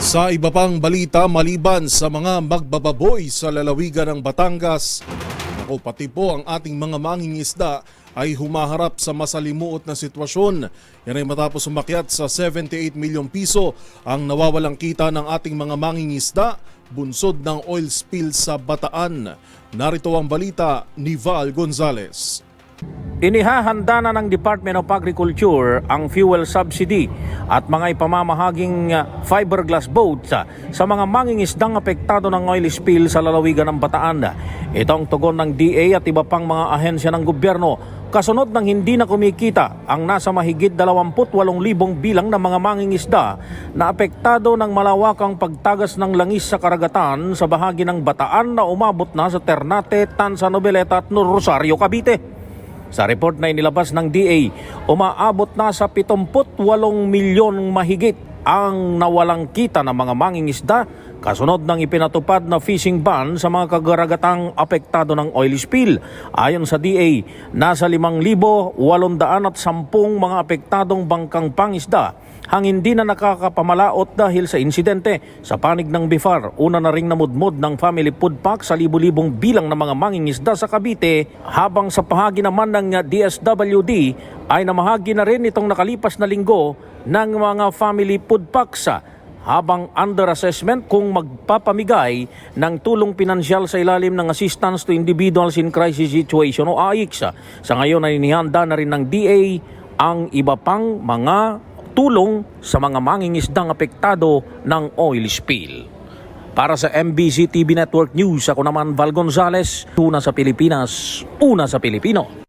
Sa iba pang balita maliban sa mga magbababoy sa lalawigan ng Batangas, ako pati po ang ating mga mangingisda ay humaharap sa masalimuot na sitwasyon. Yan ay matapos umakyat sa 78 milyong piso ang nawawalang kita ng ating mga mangingisda bunsod ng oil spill sa Bataan. Narito ang balita ni Val Gonzales. Inihahanda na ng Department of Agriculture ang fuel subsidy at mga ipamamahaging uh, fiberglass boats uh, sa mga mangingisdang apektado ng oil spill sa lalawigan ng Bataan. Ito ang tugon ng DA at iba pang mga ahensya ng gobyerno kasunod ng hindi na kumikita ang nasa mahigit 28,000 bilang ng mga mangingisda na apektado ng malawakang pagtagas ng langis sa karagatan sa bahagi ng Bataan na umabot na sa Ternate, Tansa Noveleta at Rosario, Cavite. Sa report na inilabas ng DA, umaabot na sa 78 milyon mahigit ang nawalang kita ng mga mangingisda kasunod ng ipinatupad na fishing ban sa mga kagaragatang apektado ng oil spill. Ayon sa DA, nasa 5,810 mga apektadong bangkang pangisda ang hindi na nakakapamalaot dahil sa insidente. Sa panig ng BIFAR, una na ring namudmod ng family food pack sa libu-libong bilang ng mga mangingisda sa Cavite, habang sa pahagi naman ng DSWD ay namahagi na rin itong nakalipas na linggo ng mga family food packs habang under assessment kung magpapamigay ng tulong pinansyal sa ilalim ng Assistance to Individuals in Crisis Situation o AICS. Sa ngayon ay inihanda na rin ng DA ang iba pang mga tulong sa mga mangingisdang apektado ng oil spill. Para sa MBC TV Network News, ako naman Val Gonzales, una sa Pilipinas, una sa Pilipino.